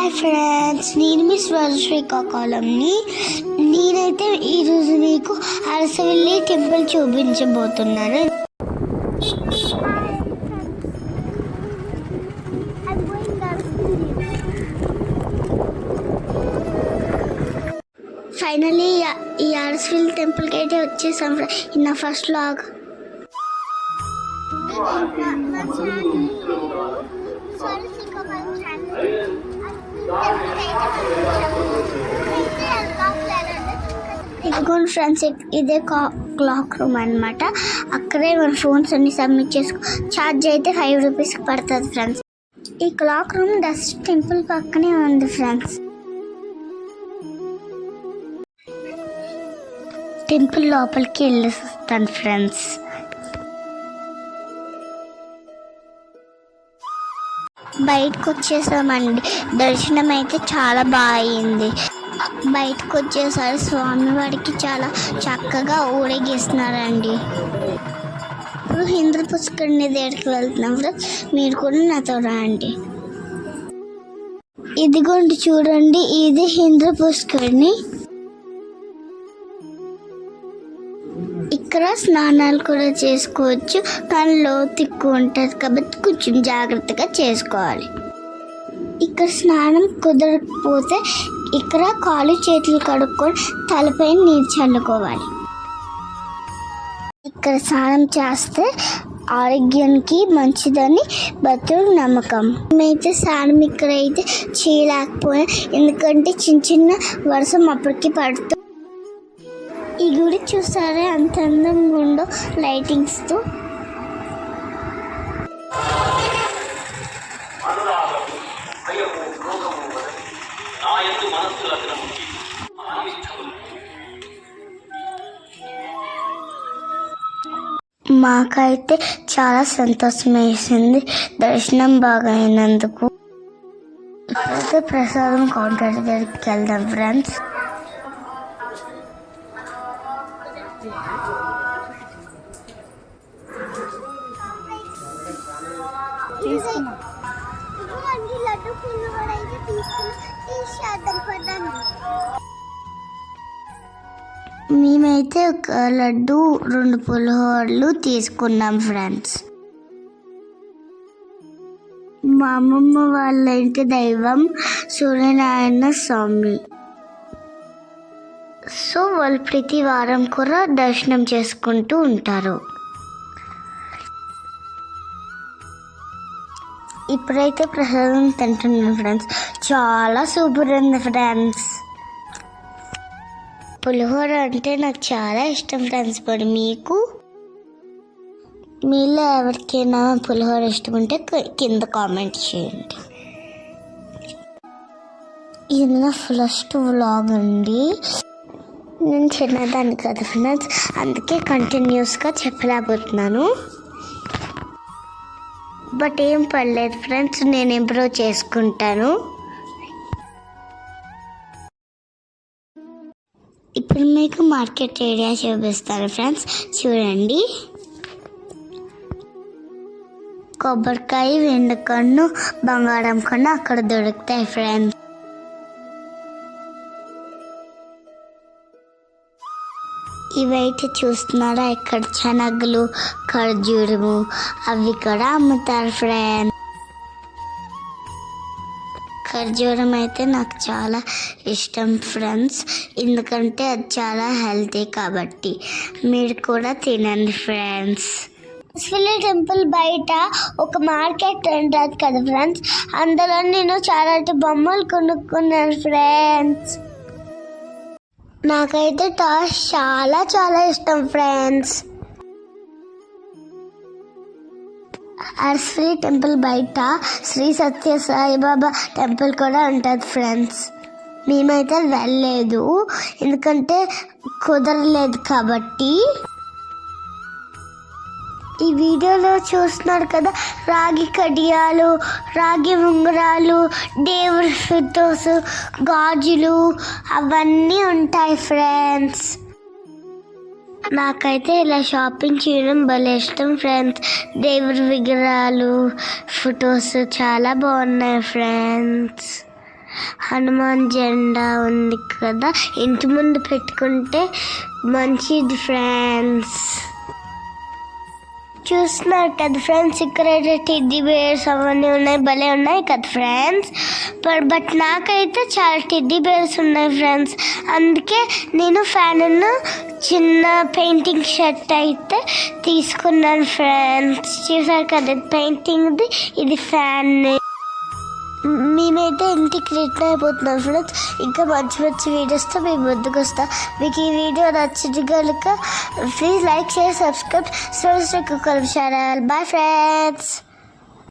Hi friends నేను మీ శ్రీకాకుళంని నేనైతే ఈరోజు మీకు అరసవల్లి టెంపుల్ చూపించబోతున్నాను. ఫైనలీ ఈ అరసవల్లి టెంపుల్కి అయితే వచ్చేసాం ఇన్ నా ఫస్ట్ లాగ్ ఇదిగోండి ఫ్రెండ్స్ ఇదే క్లాక్ రూమ్ అన్నమాట. అక్కడే మన ఫోన్స్ అన్ని సబ్మిట్ చేసుకో ఛార్జ్ అయితే ఫైవ్ రూపీస్ పడుతుంది ఫ్రెండ్స్. ఈ క్లాక్ రూమ్ డస్ట్ టెంపుల్ పక్కనే ఉంది ఫ్రెండ్స్. టెంపుల్ లోపలికి వెళ్ళేసి వస్తాను ఫ్రెండ్స్. బయటకు వచ్చేసామండి దర్శనం అయితే చాలా బాగా అయింది బయటకు వచ్చేసారి స్వామివారికి చాలా చక్కగా ఊరేగిస్తున్నారండి. ఇప్పుడు హిందూ పుష్కరిణి దగ్గరికి వెళ్తున్నాం ఫ్రెండ్స్. మీరు కూడా నాతో రండి. ఇదిగోండి చూడండి. ఇది హిందూ పుష్కరిణి. ఇక్కడ స్నానాలు కూడా చేసుకోవచ్చు. కానీ లోతు ఎక్కువ ఉంటుంది కాబట్టి కొంచెం జాగ్రత్తగా చేసుకోవాలి. ఇక్కడ స్నానం కుదరకపోతే ఇక్కడ కాలు చేతులు కడుక్కొని తలపై నీరు చల్లుకోవాలి. ఇక్కడ స్నానం చేస్తే ఆరోగ్యానికి మంచిదని భక్తుల నమ్మకం. మేమైతే స్నానం ఇక్కడ అయితే చేయలేకపోయాం. ఎందుకంటే చిన్న చిన్న వర్షం అప్పటికి పడుతూ గుడి చూసారే. అంత అందంగా ఉందో లైటింగ్స్తో మాకైతే చాలా సంతోషం వేసింది దర్శనం బాగా అయినందుకు ప్రసాదం కౌంటర్ దగ్గరికి వెళ్దాం ఫ్రెండ్స్ మేమైతే ఒక లడ్డు రెండు పులిహోరలు తీసుకున్నాం ఫ్రెండ్స్. మా అమ్మమ్మ వాళ్ళ ఇంటి దైవం సూర్యనారాయణ స్వామి. సో వాళ్ళు ప్రతి వారం కూడా దర్శనం చేసుకుంటూ ఉంటారు. ఇప్పుడైతే ప్రసాదం తింటున్నాను ఫ్రెండ్స్. చాలా సూపర్ ఉంది ఫ్రెండ్స్. పులిహోర అంటే నాకు చాలా ఇష్టం ఫ్రెండ్స్. మరి మీకు? మీలో ఎవరికైనా పులిహోర ఇష్టం ఉంటే కింద కామెంట్ చేయండి. ఇది నా ఫస్ట్ వ్లాగ్ అండి. నేను చిన్నదాన్ని కదా ఫ్రెండ్స్. అందుకే కంటిన్యూస్గా చెప్పలేకపోతున్నాను. బట్ ఏం పర్లేదు ఫ్రెండ్స్ నేను ఇంప్రూవ్ చేసుకుంటాను. ఇప్పుడు మీకు మార్కెట్ ఏరియా చూపిస్తాను ఫ్రెండ్స్. చూడండి. కొబ్బరికాయ వెండికన్ను బంగారం కన్ను అక్కడ దొరుకుతాయి ఫ్రెండ్స్. ఇవైతే చూస్తున్నారా? ఇక్కడ శనగలు ఖర్జూరము అవి కూడా అమ్ముతారు ఫ్రెండ్స్. ఖర్జూరం అయితే నాకు చాలా ఇష్టం ఫ్రెండ్స్. ఎందుకంటే అది చాలా హెల్తీ కాబట్టి. మీరు కూడా తినండి ఫ్రెండ్స్. శివలి టెంపుల్ బయట ఒక మార్కెట్ ఉంటుంది కదా ఫ్రెండ్స్. అందులో నేను చాలా బొమ్మలు కొనుక్కున్నాను ఫ్రెండ్స్. నాకైతే టాస్ చాలా చాలా ఇష్టం ఫ్రెండ్స్. అర్శ్రీ టెంపుల్ బయట శ్రీ సత్య సాయిబాబా టెంపుల్ కూడా ఉంటుంది ఫ్రెండ్స్. మేమైతే వెళ్ళలేదు. ఎందుకంటే కుదరలేదు కాబట్టి. ఈ వీడియోలో చూస్తున్నారు కదా రాగి కడియాలు రాగి ఉంగరాలు దేవుడి ఫిటోస్ గాజులు అవన్నీ ఉంటాయి ఫ్రెండ్స్. నాకైతే ఇలా షాపింగ్ చేయడం భలే ఇష్టం ఫ్రెండ్స్ దేవుడి విగ్రహాలు ఫొటోస్ చాలా బాగున్నాయి ఫ్రెండ్స్ హనుమాన్ జెండా ఉంది కదా ఇంటి ముందు పెట్టుకుంటే మంచిది ఫ్రెండ్స్ చూస్తున్నారు కదా ఫ్రెండ్స్ ఇక్కడ టెడ్డీ బేర్స్ అవన్నీ ఉన్నాయి భలే ఉన్నాయి కదా ఫ్రెండ్స్ బట్ బట్ నాకైతే చాలా టెడ్డీ బేర్స్ ఉన్నాయి ఫ్రెండ్స్ అందుకే నేను ఫ్యాన్ చిన్న పెయింటింగ్ షర్ట్ అయితే తీసుకున్నాను ఫ్రెండ్స్. చూసారు కదా పెయింటింగ్ది ఇది ఫ్యాన్. మేమైతే ఇంటికి రిటర్న్ అయిపోతున్నాం ఫ్రెండ్స్. ఇంకా మంచి మంచి వీడియోస్తో మేము ముందుకు వస్తాం. మీకు ఈ వీడియో నచ్చింది కనుక please like share subscribe subscribe channel bye friends